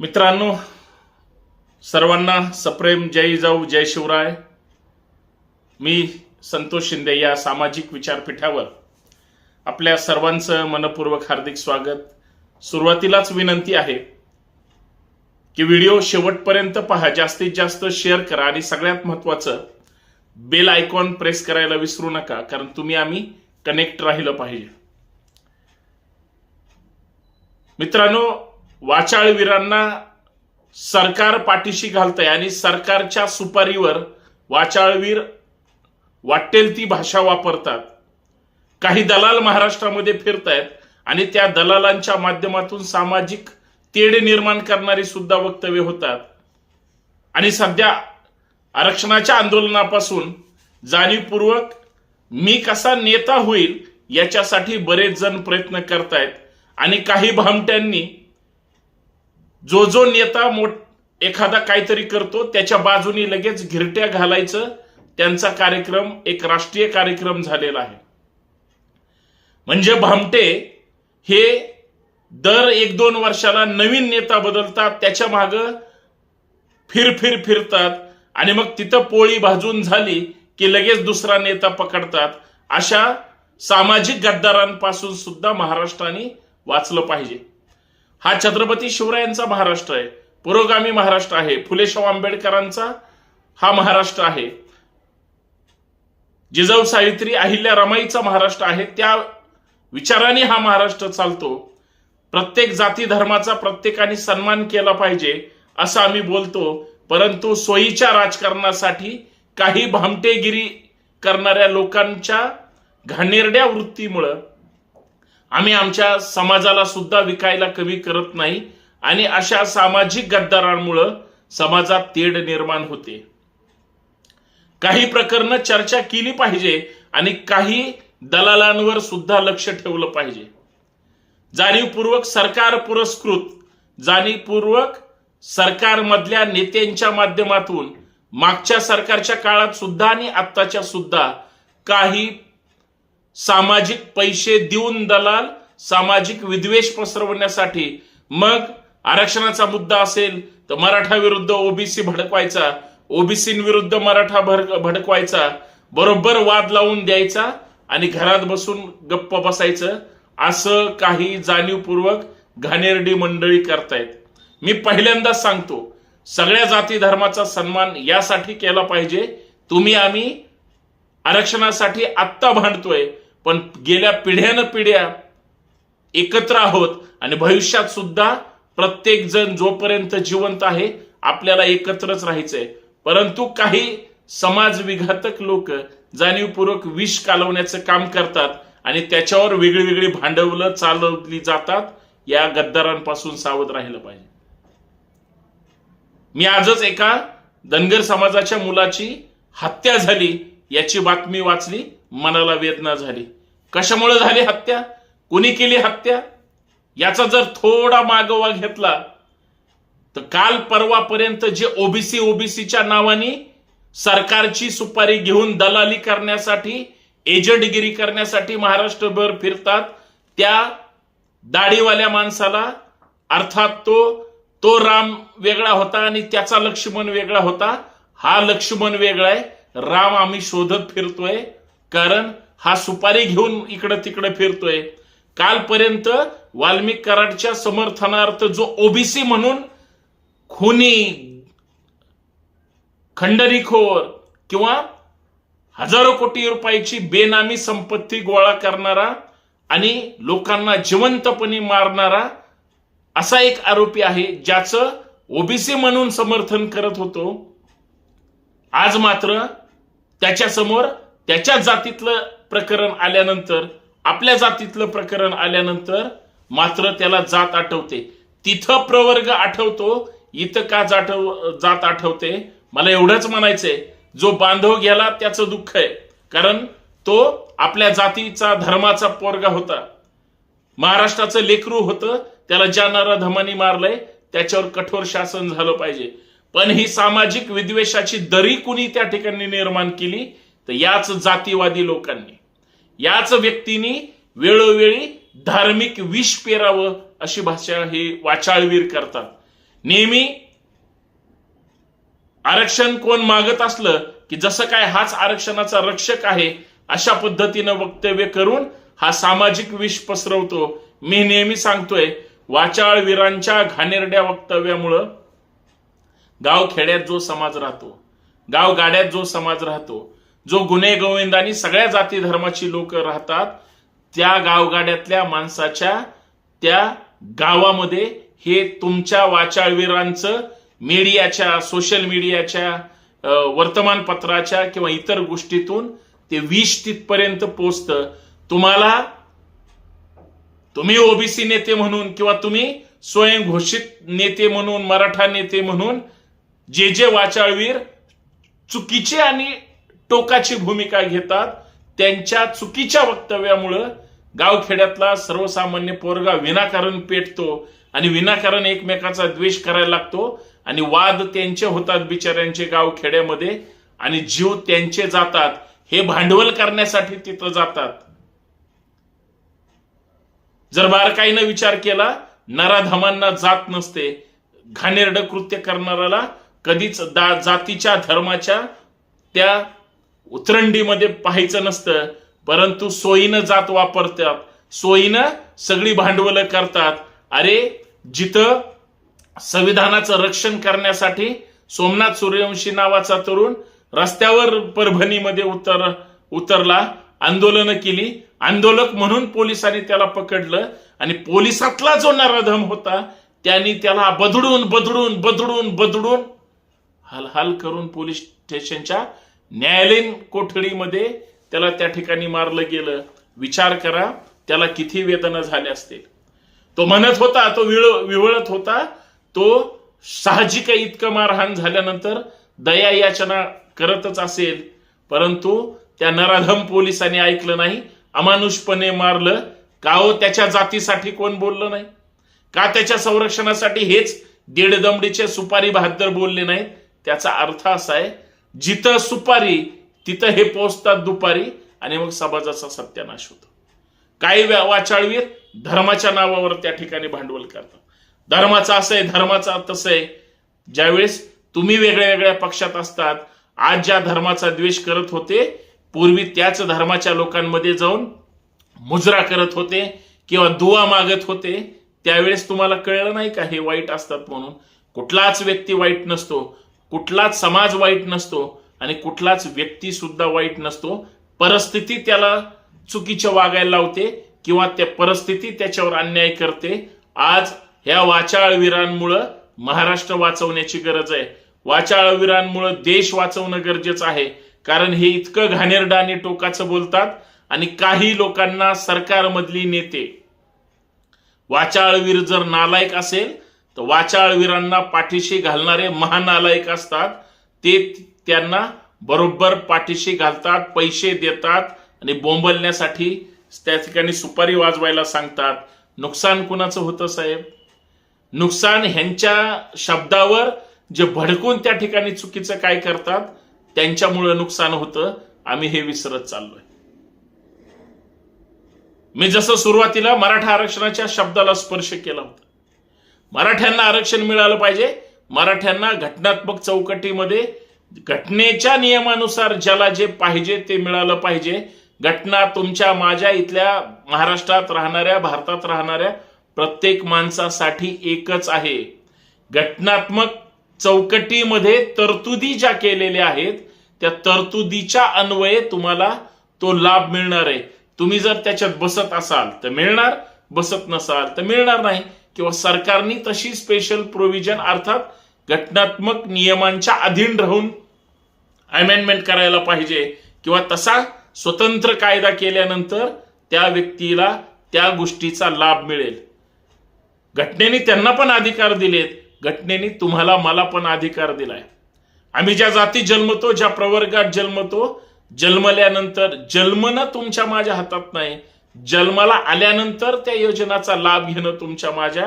मित्रांनो सर्वांना सप्रेम जय जाऊ जय शिवराय. मी संतोष शिंदे या सामाजिक विचारपीठावर आपल्या सर्वांचं मनपूर्वक हार्दिक स्वागत. सुरुवातीलाच विनंती आहे की व्हिडिओ शेवटपर्यंत पहा जास्तीत जास्त शेअर करा आणि सगळ्यात महत्वाचं बेल आयकॉन प्रेस करायला विसरू नका कारण तुम्ही आम्ही कनेक्ट राहिलं पाहिजे. मित्रांनो वाचाळवीरांना सरकार पाठीशी घालतंय आणि सरकारच्या सुपारीवर वाचाळवीर वाटेल ती भाषा वापरतात. काही दलाल महाराष्ट्रामध्ये फिरतायत आणि त्या दलालांच्या माध्यमातून सामाजिक तेढ निर्माण करणारी सुद्धा वक्तव्य होतात. आणि सध्या आरक्षणाच्या आंदोलनापासून जाणीवपूर्वक मी कसा नेता होईल याच्यासाठी बरेच जण प्रयत्न करतायत आणि काही भामट्यांनी जो जो नेता मोठ एखादा काहीतरी करतो त्याच्या बाजूनी लगेच घिरट्या घालायचं त्यांचा कार्यक्रम एक राष्ट्रीय कार्यक्रम झालेला आहे. म्हणजे भामटे हे दर एक दोन वर्षाला नवीन नेता बदलतात त्याच्या माग फिर फिर फिरतात आणि मग तिथं पोळी भाजून झाली की लगेच दुसरा नेता पकडतात. अशा सामाजिक गद्दारांपासून सुद्धा महाराष्ट्राने वाचलं पाहिजे. हा छत्रपती शिवरायांचा महाराष्ट्र आहे. पुरोगामी महाराष्ट्र आहे. फुलेशाव आंबेडकरांचा हा महाराष्ट्र आहे. जिजाऊ सावित्री अहिल्या रमाईचा महाराष्ट्र आहे. त्या विचाराने हा महाराष्ट्र चालतो. प्रत्येक जाती धर्माचा प्रत्येकाने सन्मान केला पाहिजे असं आम्ही बोलतो. परंतु सोयीच्या राजकारणासाठी काही भामटेगिरी करणाऱ्या लोकांच्या घाणेरड्या वृत्तीमुळं आम्ही आमच्या समाजाला सुद्धा विकायला कमी करत नाही आणि अशा सामाजिक गद्दारांमुळं समाजात तेढ निर्माण होते. काही प्रकरणं चर्चा केली पाहिजे आणि काही दलालांवर सुद्धा लक्ष ठेवलं पाहिजे. जाणीवपूर्वक सरकार पुरस्कृत जाणीवपूर्वक सरकारमधल्या नेत्यांच्या माध्यमातून मागच्या सरकारच्या काळात सुद्धा आणि आत्ताच्या सुद्धा काही सामाजिक पैसे देऊन दलाल सामाजिक विद्वेष पसरवण्यासाठी मग आरक्षणाचा मुद्दा असेल तर मराठा विरुद्ध ओबीसी भडकवायचा ओबीसी विरुद्ध मराठा भर- भडकवायचा बरोबर वाद लावून द्यायचा आणि घरात बसून गप्प बसायचं असं काही जाणीवपूर्वक घाणेरडी मंडळी करतायत. मी पहिल्यांदाच सांगतो सगळ्या जाती धर्माचा सन्मान यासाठी केला पाहिजे. तुम्ही आम्ही आरक्षणासाठी आत्ता भांडतोय पण गेल्या पिढ्यानं पिढ्या एकत्र आहोत आणि भविष्यात सुद्धा प्रत्येक जण जोपर्यंत जिवंत आहे आपल्याला एकत्रच राहायचंय. परंतु काही समाज विघातक लोक जाणीवपूर्वक विष कालवण्याचं काम करतात आणि त्याच्यावर वेगळी वेगळी भांडवलं चालवली जातात या गद्दारांपासून सावध राहिलं पाहिजे. मी आजच एका धनगर समाजाच्या मुलाची हत्या झाली याची बातमी वाचली. मनाला वेदना झाली. कशामुळे झाली हत्या? कुणी केली हत्या? याचा जर थोडा मागोवा घेतला तर काल परवापर्यंत जे ओबीसी ओबीसीच्या नावाने सरकारची सुपारी घेऊन दलाली करण्यासाठी एजंटगिरी करण्यासाठी महाराष्ट्रभर फिरतात त्या दाढीवाल्या माणसाला अर्थात तो तो राम वेगळा होता आणि त्याचा लक्ष्मण वेगळा होता. हा लक्ष्मण वेगळा आहे. राम आम्ही शोधत फिरतोय. कारण हा सुपारी घेऊन इकडं तिकडं फिरतोय. कालपर्यंत वाल्मिक कराडच्या समर्थनार्थ जो ओबीसी म्हणून खुनी खंडरीखोर किंवा हजारो कोटी रुपयाची बेनामी संपत्ती गोळा करणारा आणि लोकांना जिवंतपणे मारणारा असा एक आरोपी आहे ज्याचं ओबीसी म्हणून समर्थन करत होतो. आज मात्र त्याच्यासमोर त्याच्या जातीतलं प्रकरण आल्यानंतर आपल्या जातीतलं प्रकरण आल्यानंतर मात्र त्याला जात आठवते. तिथं प्रवर्ग आठवतो इथं का जाठव जात आठवते? मला एवढंच म्हणायचंय. जो बांधव गेला त्याचं दुःख आहे. कारण तो आपल्या जातीचा धर्माचा पोरगा होता. महाराष्ट्राचं लेकरू होतं त्याला ज्या नराधमानी मारलंय त्याच्यावर कठोर शासन झालं पाहिजे. पण ही सामाजिक विद्वेषाची दरी कुणी त्या ठिकाणी निर्माण केली? तर याच जातीवादी लोकांनी याच व्यक्तींनी वेळोवेळी धार्मिक विष पेरावं अशी भाषा हे वाचाळवीर करतात. नेहमी आरक्षण कोण मागत असलं की जसं काय हाच आरक्षणाचा रक्षक आहे अशा पद्धतीनं वक्तव्य करून हा सामाजिक विष पसरवतो. मी नेहमी सांगतोय वाचाळवीरांच्या घाणेरड्या वक्तव्यामुळं गाव खेड्यात जो समाज राहतो गाव गाड्यात जो समाज राहतो जो गुन्हे गोविंदानी सगळ्या जाती धर्माची लोक राहतात त्या गावगाड्यातल्या माणसाच्या त्या गावामध्ये हे तुमच्या वाचाळवीरांचं मीडियाच्या सोशल मीडियाच्या वर्तमानपत्राच्या किंवा इतर गोष्टीतून ते विष तिथपर्यंत पोचतं. तुम्हाला तुम्ही ओबीसी नेते म्हणून किंवा तुम्ही स्वयंघोषित नेते म्हणून मराठा नेते म्हणून जे जे वाचाळवीर चुकीचे आणि टोकाची भूमिका घेतात त्यांच्या चुकीच्या वक्तव्यामुळं गावखेड्यातला सर्वसामान्य पोरगा विनाकारण पेटतो आणि विनाकारण एकमेकाचा द्वेष करायला लागतो आणि वाद त्यांचे होतात बिचाऱ्यांचे गाव खेड्यामध्ये आणि जीव त्यांचे जातात. हे भांडवल करण्यासाठी तिथं जातात. जर बारकाईनं विचार केला नराधमांना जात नसते. घाणेरड कृत्य करणाऱ्याला कधीच दा जातीच्या धर्माच्या त्या उतरंडीमध्ये पाहायचं नसतं परंतु सोयीनं जात वापरतात. सोयीनं सगळी भांडवलं करतात. अरे जिथं संविधानाचं रक्षण करण्यासाठी सोमनाथ सूर्यवंशी नावाचा तरुण रस्त्यावर परभणीमध्ये उतर उतरला आंदोलनं केली. आंदोलक म्हणून पोलिसांनी त्याला पकडलं आणि पोलिसातला जो नराधम होता त्यांनी त्याला बदडून बदडून बदडून बदडून हालहाल करून पोलीस स्टेशनच्या न्यायालयीन कोठडीमध्ये त्याला त्या ठिकाणी मारलं गेलं. विचार करा त्याला किती वेदना झाल्या असतील. तो म्हणत होता तो विळ विवळत होता तो साहजिक इतकं मारहाण झाल्यानंतर दया याचना करतच असेल. परंतु त्या नराधम पोलिसांनी ऐकलं नाही अमानुषपणे मारलं. का हो त्याच्या जातीसाठी कोण बोललं नाही? का त्याच्या संरक्षणासाठी हेच दीडदमडीचे सुपारी बहादर बोलले नाहीत त्याचा अर्थ असा आहे जिथं सुपारी तिथं हे पोचतात दुपारी आणि मग समाजाचा सत्यानाश होतो. काही वाचाळवीर धर्माच्या नावावर त्या ठिकाणी भांडवल करतात. धर्माचं असं आहे धर्माचं तसं आहे ज्यावेळेस तुम्ही वेगळ्या वेगळ्या पक्षात असतात आज ज्या धर्माचा द्वेष करत होते पूर्वी त्याच धर्माच्या लोकांमध्ये जाऊन मुजरा करत होते किंवा दुवा मागत होते त्यावेळेस तुम्हाला कळलं नाही का हे वाईट असतात म्हणून? कुठलाच व्यक्ती वाईट नसतो. कुठलाच समाज वाईट नसतो आणि कुठलाच व्यक्ती सुद्धा वाईट नसतो. परिस्थिती त्याला चुकीच्या वागायला लावते किंवा त्या परिस्थिती त्याच्यावर अन्याय करते. आज ह्या वाचाळवीरांमुळं महाराष्ट्र वाचवण्याची गरज आहे. वाचाळवीरांमुळं देश वाचवणं गरजेचं आहे. कारण हे इतकं घाणेरडा आणि टोकाचं बोलतात आणि काही लोकांना सरकारमधली नेते. वाचाळवीर जर नालायक असेल तर वाचाळवीरांना पाठीशी घालणारे महानालायक असतात. ते त्यांना बरोबर पाठीशी घालतात पैसे देतात आणि बोंबलण्यासाठी त्या ठिकाणी सुपारी वाजवायला सांगतात. नुकसान कुणाचं होतं साहेब? नुकसान ह्यांच्या शब्दावर जे भडकून त्या ठिकाणी चुकीचं काय करतात त्यांच्यामुळं नुकसान होतं. आम्ही हे विसरत चाललोय. मी जसं सुरुवातीला मराठा आरक्षणाच्या शब्दाला स्पर्श केला होता मराठ्यांना आरक्षण मिळालं पाहिजे. मराठ्यांना घटनात्मक चौकटीमध्ये घटनेच्या नियमानुसार ज्याला जे पाहिजे ते मिळालं पाहिजे. घटना तुमच्या माझ्या इथल्या महाराष्ट्रात राहणाऱ्या भारतात राहणाऱ्या प्रत्येक माणसासाठी एकच आहे. घटनात्मक चौकटीमध्ये तरतुदी ज्या केलेल्या आहेत त्या तरतुदीच्या अन्वये तुम्हाला तो लाभ मिळणार आहे. तुम्ही जर त्याच्यात बसत असाल तर मिळणार. बसत नसाल तर मिळणार नाही. किंवा सरकारने तशी स्पेशल प्रोव्हिजन अर्थात घटनात्मक नियमांच्या अधीन राहून अमेंडमेंट करायला पाहिजे किंवा तसा स्वतंत्र कायदा केल्यानंतर त्या व्यक्तीला त्या गोष्टीचा लाभ मिळेल. घटनेने त्यांना पण अधिकार दिलेत घटनेने तुम्हाला मला पण अधिकार दिलाय. आम्ही ज्या जाती जन्मतो ज्या प्रवर्गात जन्मतो जन्मल्यानंतर जन्मनं तुमच्या माझ्या हातात नाही. जन्माला आल्यानंतर त्या योजनाचा लाभ घेणं तुमच्या माझ्या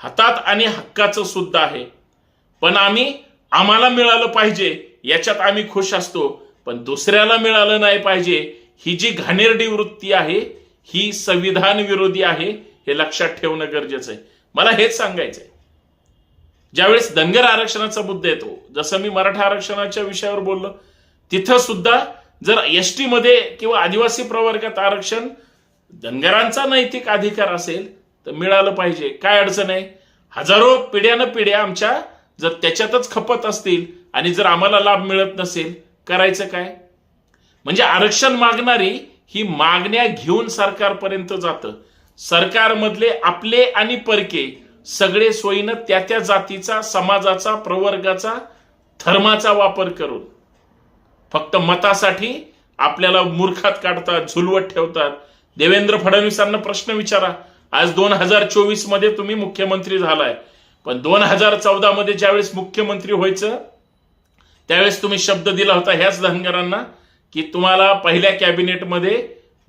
हातात आणि हक्काचं सुद्धा आहे. पण आम्ही आम्हाला मिळालं पाहिजे याच्यात आम्ही खुश असतो. पण दुसऱ्याला मिळालं नाही पाहिजे ही जी घाणेरडी वृत्ती आहे ही संविधान विरोधी आहे हे लक्षात ठेवणं गरजेचं आहे. मला हेच सांगायचंय. ज्यावेळेस धनगर आरक्षणाचा मुद्दा येतो जसं मी मराठा आरक्षणाच्या विषयावर बोललो तिथं सुद्धा जर एस टी मध्ये किंवा आदिवासी प्रवर्गात आरक्षण धनगरांचा नैतिक अधिकार असेल तर मिळालं पाहिजे. काय अडचण आहे? हजारो पिढ्यानं पिढ्या आमच्या जर त्याच्यातच खपत असतील आणि जर आम्हाला लाभ मिळत नसेल करायचं काय? म्हणजे आरक्षण मागणारी ही मागण्या घेऊन सरकारपर्यंत जातं. सरकारमधले आपले आणि परके सगळे सोयीनं त्या त्या जातीचा समाजाचा प्रवर्गाचा धर्माचा वापर करून. फक्त मतासाठी आपल्याला मूर्खात काढतात झुलवत ठेवतात. देवेंद्र फडणवीसांना प्रश्न विचारा. आज दोन हजार चोवीसमध्ये तुम्ही मुख्यमंत्री झालाय. पण दोन हजार चौदा मध्ये ज्यावेळेस मुख्यमंत्री व्हायचं त्यावेळेस तुम्ही शब्द दिला होता ह्याच धनगरांना की तुम्हाला पहिल्या कॅबिनेटमध्ये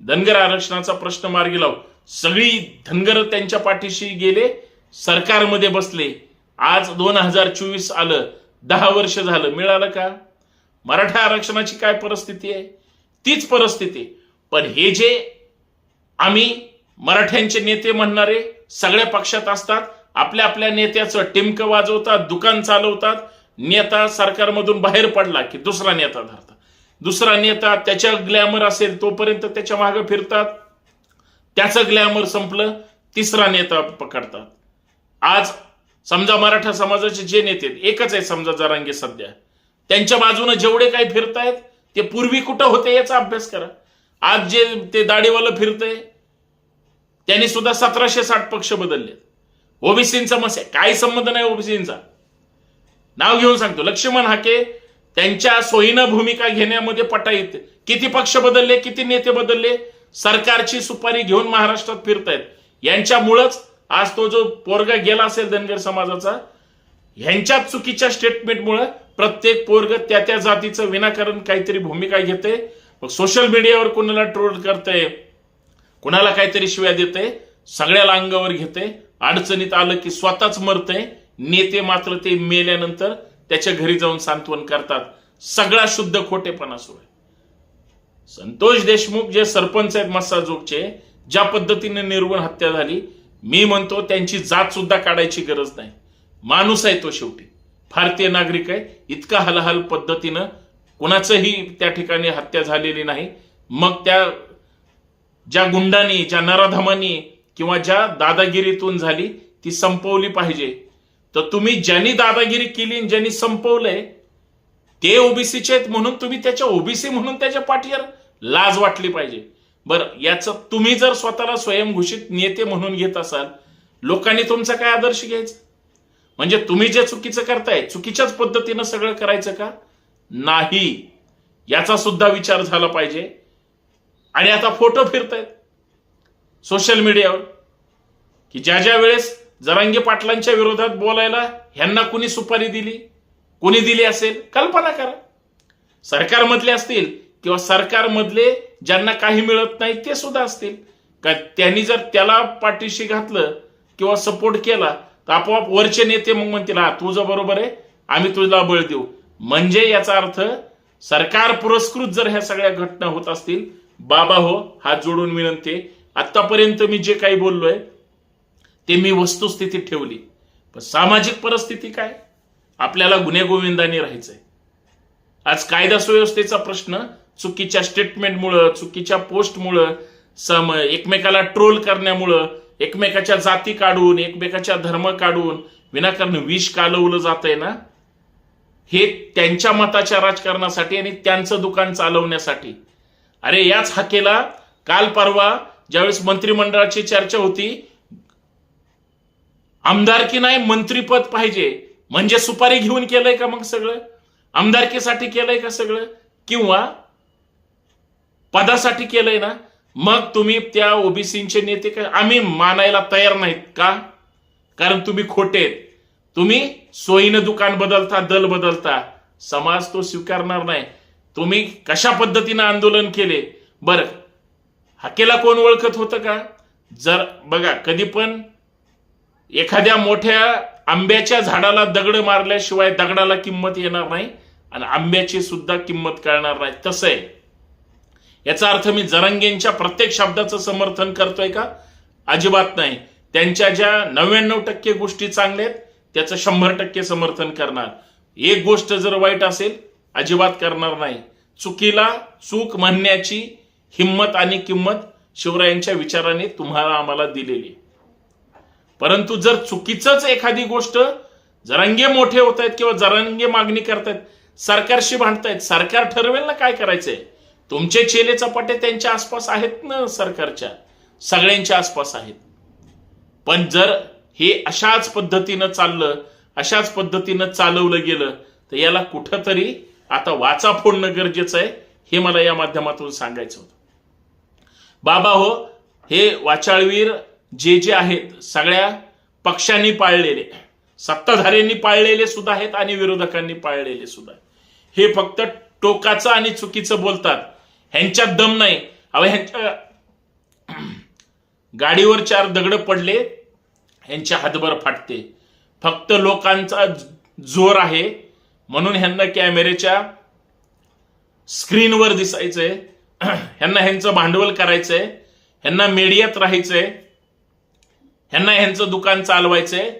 धनगर आरक्षणाचा प्रश्न मार्गी लावू. सगळी धनगर त्यांच्या पाठीशी गेले सरकारमध्ये बसले. आज दोन हजार चोवीस आलं दहा वर्ष झालं. मिळालं का? मराठा आरक्षणाची काय परिस्थिती आहे? तीच परिस्थिती पण हे जे आम्ही मराठ्यांचे नेते म्हणणारे सगळ्या पक्षात असतात आपल्या आपल्या नेत्याचं टिमकं वाजवतात दुकान चालवतात नेता सरकारमधून बाहेर पडला की दुसरा नेता धरतात. दुसरा नेता त्याच्या ग्लॅमर असेल तोपर्यंत त्याच्यामागे फिरतात. त्याचं ग्लॅमर संपलं तिसरा नेता पकडतात. आज समजा मराठा समाजाचे जे नेते आहेत, एकच आहे समजा जरांगे सध्या. त्यांच्या बाजूने जेवढे काही फिरतायत ते पूर्वी कुठं होते याचा अभ्यास करा. आज जे ते दाढीवालं फिरतंय त्यांनी सुद्धा सतराशे साठ पक्ष बदलले. ओबीसींचा मसे काय संबंध नाही ओबीसींचा. नाव घेऊन सांगतो. लक्ष्मण हाके त्यांच्या सोयीनं भूमिका घेण्यामध्ये पटाईत. किती पक्ष बदलले किती नेते बदलले सरकारची सुपारी घेऊन महाराष्ट्रात फिरतायत. यांच्यामुळंच आज तो जो पोरगा गेला असेल धनगर समाजाचा ह्यांच्या चुकीच्या स्टेटमेंटमुळे प्रत्येक पोरग त्या त्या जातीचं विनाकारण काहीतरी भूमिका घेते मग सोशल मीडियावर कोणाला ट्रोल करते कुणाला काहीतरी शिव्या देते सगळ्याला अंगावर घेते अडचणीत आलं की स्वतःच मरते नेते मात्र ते मेल्यानंतर त्याच्या घरी जाऊन सांत्वन करतात. सगळा शुद्ध खोटेपणा सुरू आहे. संतोष देशमुख जे सरपंच आहेत मस्साजोगचे ज्या पद्धतीने निर्गुण हत्या झाली मी म्हणतो त्यांची जात सुद्धा काढायची गरज नाही. माणूस आहे तो शेवटी. भारतीय नागरिक आहे इतका हलहल पद्धतीनं कुणाचंही त्या ठिकाणी हत्या झालेली नाही. मग त्या ज्या गुंडांनी ज्या नराधमांनी किंवा ज्या दादागिरीतून झाली ती संपवली पाहिजे. तर तुम्ही ज्यांनी दादागिरी केली आणि ज्यांनी संपवलंय ते ओबीसीचे आहेत म्हणून तुम्ही त्याच्या ओबीसी म्हणून त्याच्या पाठीवर लाज वाटली पाहिजे. बरं याचं तुम्ही जर स्वतःला स्वयंघोषित नेते म्हणून घेत असाल लोकांनी तुमचा काय आदर्श घ्यायचा? म्हणजे तुम्ही जे चुकीचं करताय चुकीच्याच पद्धतीनं सगळं करायचं का? नाही. याचा सुद्धा विचार झाला पाहिजे. आणि आता फोटो फिरतायत. सोशल मीडियावर की ज्या ज्या वेळेस जरांगे पाटलांच्या विरोधात बोलायला ह्यांना कुणी सुपारी दिली कोणी दिली असेल कल्पना करा. सरकारमधले असतील किंवा सरकारमधले ज्यांना काही मिळत नाही ते सुद्धा असतील. का त्यांनी जर त्याला पाठीशी घातलं किंवा सपोर्ट केला तर आपोआप वरचे नेते मग म्हणतील हा तुझं बरोबर आहे आम्ही तुझा बळ देऊ. म्हणजे याचा अर्थ सरकार पुरस्कृत जर ह्या सगळ्या घटना होत असतील बाबा हो हात जोडून विनंती आहे. आतापर्यंत मी जे काही बोललोय ते मी वस्तुस्थितीत ठेवली. पण सामाजिक परिस्थिती काय? आपल्याला गुन्हेगोविंदाने राहायचंय. आज कायदा सुव्यवस्थेचा प्रश्न चुकीच्या स्टेटमेंटमुळं चुकीच्या पोस्टमुळं सम एकमेकाला ट्रोल करण्यामुळं एकमेकाच्या जाती काढून एकमेकाच्या धर्म काढून विनाकारण विष कालवलं जात आहे ना? हे त्यांच्या मताच्या राजकारणासाठी आणि त्यांचं दुकान चालवण्यासाठी. अरे याच हाकेला काल परवा ज्यावेळेस मंत्रिमंडळाची चर्चा होती आमदारकी नाही मंत्रीपद पाहिजे. म्हणजे सुपारी घेऊन केलंय का मग सगळं? आमदारकीसाठी केलंय का सगळं? किंवा पदासाठी केलंय ना? मग तुम्ही त्या ओबीसीचे नेते काय आम्ही मानायला तयार नाहीत का? कारण तुम्ही खोटे आहेत. तुम्ही सोयीनं दुकान बदलता दल बदलता. समाज तो स्वीकारणार नाही. तुम्ही कशा पद्धतीनं आंदोलन केले? बरं. हाकेला कोण ओळखत होतं का? जर बघा कधी पण एखाद्या मोठ्या आंब्याच्या झाडाला दगड मारल्याशिवाय दगडाला किंमत येणार नाही आणि आंब्याची सुद्धा किंमत कळणार नाही. तसं आहे. याचा अर्थ मी जरंगेंच्या प्रत्येक शब्दाचं समर्थन करतोय का? अजिबात नाही. त्यांच्या ज्या नव्याण्णव टक्के गोष्टी चांगल्या आहेत त्याचं शंभर टक्के समर्थन करणार. एक गोष्ट जर वाईट असेल अजिबात करणार नाही. चुकीला चूक म्हणण्याची हिंमत आणि किंमत शिवरायांच्या विचाराने तुम्हाला आम्हाला दिलेली. परंतु जर चुकीचंच एखादी गोष्ट जरांगे मोठे होत आहेत किंवा जरांगे मागणी करतायत सरकारशी भांडतायत सरकार ठरवेल ना काय करायचंय? तुमचे चेले चपाटे त्यांच्या आसपास आहेत ना सरकारच्या? सगळ्यांच्या आसपास आहेत. पण जर हे अशाच पद्धतीनं चाललं अशाच पद्धतीनं चालवलं गेलं तर याला कुठंतरी आता वाचा फोडणं गरजेचं आहे हे मला या माध्यमातून सांगायचं होतं. बाबा हो हे वाचाळवीर जे जे आहेत सगळ्या पक्षांनी पाळलेले सत्ताधाऱ्यांनी पाळलेले सुद्धा आहेत आणि विरोधकांनी पाळलेले सुद्धा हे फक्त टोकाचं आणि चुकीचं बोलतात. ह्यांच्यात दम नाही. अहो ह्यांच्या गाडीवर चार दगड पडले ह्यांच्या हातभर फाटते. फक्त लोकांचा जोर आहे. म्हणून ह्यांना कॅमेऱ्याच्या स्क्रीनवर दिसायचंय. ह्यांना ह्यांचं भांडवल करायचंय. ह्यांना मीडियात राहायचंय. ह्यांना ह्यांचं दुकान चालवायचंय.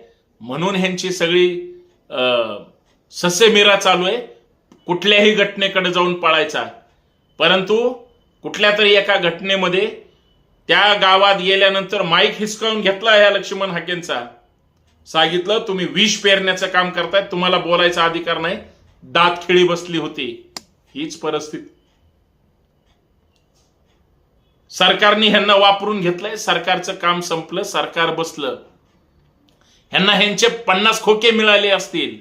म्हणून ह्यांची सगळी अं, ससेमिरा चालू आहे कुठल्याही घटनेकडे जाऊन पळायचा. परंतु कुठल्या तरी एका घटनेमध्ये त्या गावात गेल्यानंतर माईक हिसकावून घेतला ह्या लक्ष्मण हाकेंचा. सांगितलं तुम्ही विष पेरण्याचं काम करताय तुम्हाला बोलायचा अधिकार नाही. दात खिळी बसली होती. हीच परिस्थिती. सरकारने ह्यांना वापरून घेतलंय सरकारचं काम संपलं सरकार बसलं. ह्यांना ह्यांचे पन्नास खोके मिळाले असतील.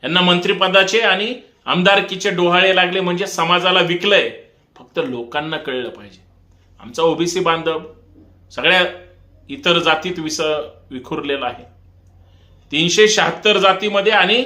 ह्यांना मंत्रिपदाचे आणि आमदारकीचे डोहाळे लागले म्हणजे समाजाला विकलंय. फक्त लोकांना कळलं पाहिजे. आमचा ओबीसी बांधव सगळ्या इतर जातीत विस विखुरलेला आहे. तीनशे शहात्तर जातीमध्ये आणि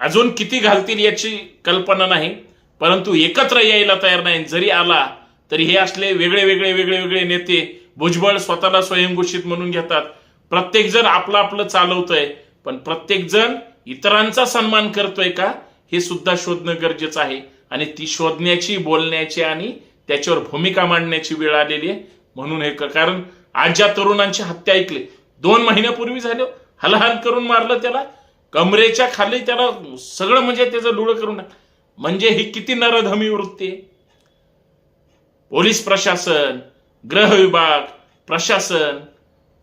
अजून किती घालतील याची कल्पना नाही परंतु एकत्र यायला तयार नाही. जरी आला तरी हे असले वेगळे वेगळे वेगळे वेगळे नेते भुजबळ स्वतःला स्वयंघोषित म्हणून घेतात. प्रत्येक जण आपलं आपलं चालवतोय पण प्रत्येक जण इतरांचा सन्मान करतोय का हे सुद्धा शोधणं गरजेचं आहे. आणि ती शोधण्याची बोलण्याची आणि त्याच्यावर भूमिका मांडण्याची वेळ आलेली आहे. म्हणून हे क- कारण आज ज्या तरुणांची हत्या ऐकली. दोन महिन्यापूर्वी झालं. हलहाल करून मारलं त्याला. कमरेच्या खाली त्याला सगळं म्हणजे त्याचं लुळ करून म्हणजे ही किती नरधमी वृत्ती आहे. पोलीस प्रशासन गृह विभाग प्रशासन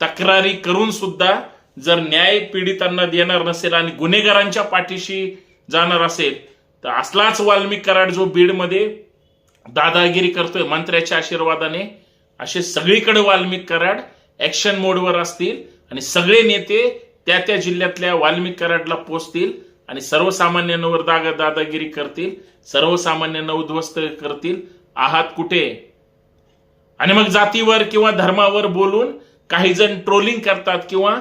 तक्रारी करून सुद्धा जर न्याय पीडितांना देणार नसेल आणि गुन्हेगारांच्या पाठीशी जाणार असेल तर असलाच वाल्मिक कराड जो बीडमध्ये दादागिरी करतोय मंत्र्याच्या आशीर्वादाने असे सगळीकडे वाल्मिक कराड ऍक्शन मोडवर असतील आणि सगळे नेते त्या त्या जिल्ह्यातल्या वाल्मिक कराडला पोचतील आणि सर्वसामान्यांवर दागा दादागिरी करतील सर्वसामान्यांना उद्ध्वस्त करतील. आहात कुठे? आणि मग जातीवर किंवा धर्मावर बोलून काही जण ट्रोलिंग करतात किंवा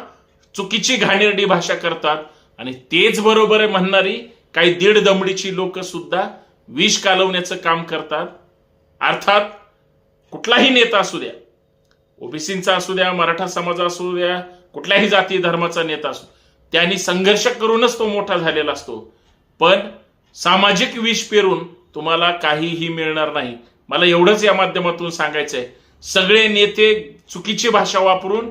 चुकीची घाणेरडी भाषा करतात. आणि तेच बरोबर आहे म्हणणारी काही दीड दमडीची लोक सुद्धा विष कालवण्याचं काम करतात. अर्थात कुठलाही नेता असू द्या ओबीसींचा असू द्या मराठा समाज असू द्या कुठल्याही जाती धर्माचा नेता असो त्यांनी संघर्ष करूनच तो मोठा झालेला असतो. पण सामाजिक विष पेरून तुम्हाला काहीही मिळणार नाही. मला एवढंच या माध्यमातून सांगायचंय. सगळे नेते चुकीची भाषा वापरून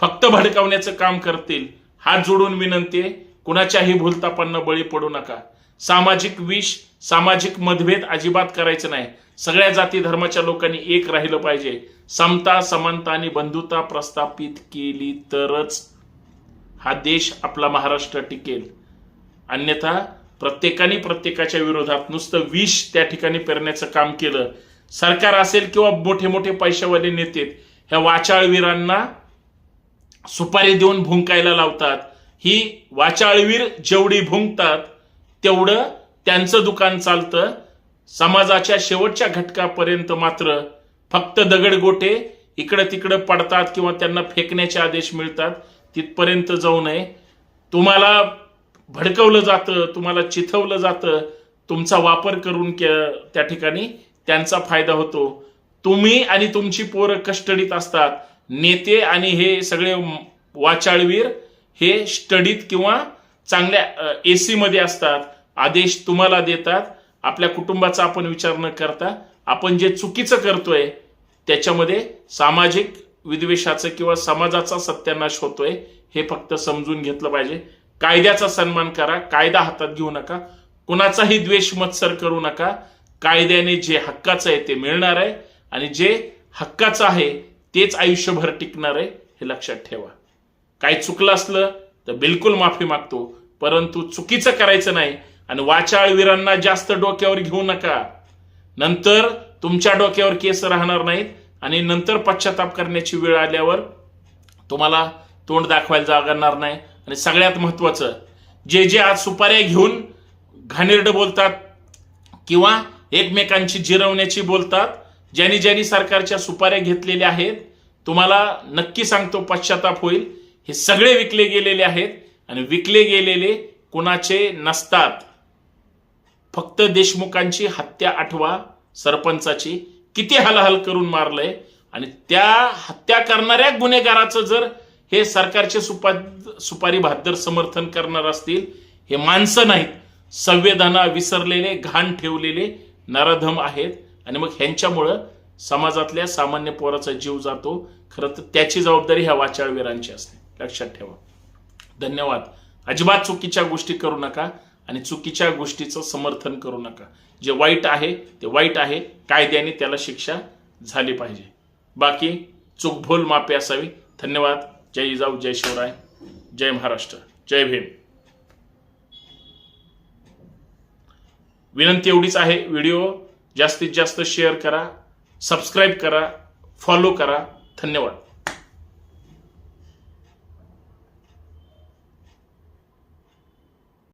फक्त भडकावण्याचं काम करतील हात जोडून विनंती आहे कुणाच्याही भूलतापांना बळी पडू नका. सामाजिक विष सामाजिक मतभेद अजिबात करायचं नाही. सगळ्या जाती धर्माच्या लोकांनी एक राहिलं पाहिजे. समता समानता आणि बंधुता प्रस्थापित केली तरच हा देश आपला महाराष्ट्र टिकेल. अन्यथा प्रत्येकाने प्रत्येकाच्या विरोधात नुसतं विष त्या ठिकाणी पेरण्याचं काम केलं. सरकार असेल किंवा मोठे मोठे पैशावाले नेते ह्या वाचाळवीरांना सुपारी देऊन भुंकायला लावतात. ही वाचाळवीर जेवढी भुंकतात तेवढं त्यांचं दुकान चालतं. समाजाच्या शेवटच्या घटकापर्यंत मात्र फक्त दगडगोटे इकडं तिकडं पडतात किंवा त्यांना फेकण्याचे आदेश मिळतात तिथपर्यंत जाऊ नये. तुम्हाला भडकवलं जातं तुम्हाला चिथवलं जातं तुमचा वापर करून त्या ठिकाणी त्यांचा फायदा होतो. तुम्ही आणि तुमची पोरं कस्टडीत असतात. नेते आणि हे सगळे वाचाळवीर हे स्टडीत किंवा चांगल्या एसी मध्ये असतात. आदेश तुम्हाला देतात आपल्या कुटुंबाचा आपण विचार न करता आपण जे चुकीचं करतोय त्याच्यामध्ये सामाजिक विद्वेषाचं किंवा समाजाचा सत्यानाश होतोय हे फक्त समजून घेतलं पाहिजे. कायद्याचा सन्मान करा कायदा हातात घेऊ नका कुणाचाही द्वेष मत्सर करू नका. कायद्याने जे हक्काचं आहे ते मिळणार आहे आणि जे हक्काचं आहे तेच आयुष्यभर टिकणार आहे हे लक्षात ठेवा. काही चुकलं असलं तर बिलकुल माफी मागतो परंतु चुकीचं करायचं नाही आणि वाचाळवीरांना जास्त डोक्यावर घेऊ नका. नंतर तुमच्या डोक्यावर केस राहणार नाहीत आणि नंतर पश्चाताप करण्याची वेळ आल्यावर तुम्हाला तोंड दाखवायला जागणार नाही. आणि सगळ्यात महत्वाचं जे जे आज सुपाऱ्या घेऊन घाणेरड बोलतात किंवा एकमेकांची जिरवण्याची बोलतात ज्यांनी ज्यांनी सरकारच्या सुपाऱ्या घेतलेल्या आहेत तुम्हाला नक्की सांगतो पश्चाताप होईल. हे सगळे विकले गेलेले आहेत आणि विकले गेलेले कुणाचे नसतात. फक्त देशमुखांची हत्या आठवा सरपंचाची किती हलहल करून मारलंय. आणि त्या हत्या करणाऱ्या गुन्हेगाराचं जर हे सरकारचे सुपा सुपारी बहादर समर्थन करणार असतील हे माणसं नाहीत. संवेदना विसरलेले घाण ठेवलेले नराधम आहेत. आणि मग ह्यांच्यामुळं समाजातल्या सामान्य पोराचा जीव जातो. खरं तर त्याची जबाबदारी ह्या वाचाळवीरांची असते. लक्षात ठेवा. धन्यवाद. अजिबात चुकीच्या गोष्टी करू नका. आणि चुकीच्या गोष्टीचं समर्थन करू नका. जे वाईट आहे ते वाईट आहे. कायद्याने त्याला शिक्षा झाली पाहिजे. बाकी चुकभोल मापे असावी. धन्यवाद. जय जाऊ जय शिवराय. जय महाराष्ट्र. जय भीम. विनंती एवढीच आहे. व्हिडिओ जास्तीत जास्त शेअर करा सबस्क्राईब करा फॉलो करा. धन्यवाद.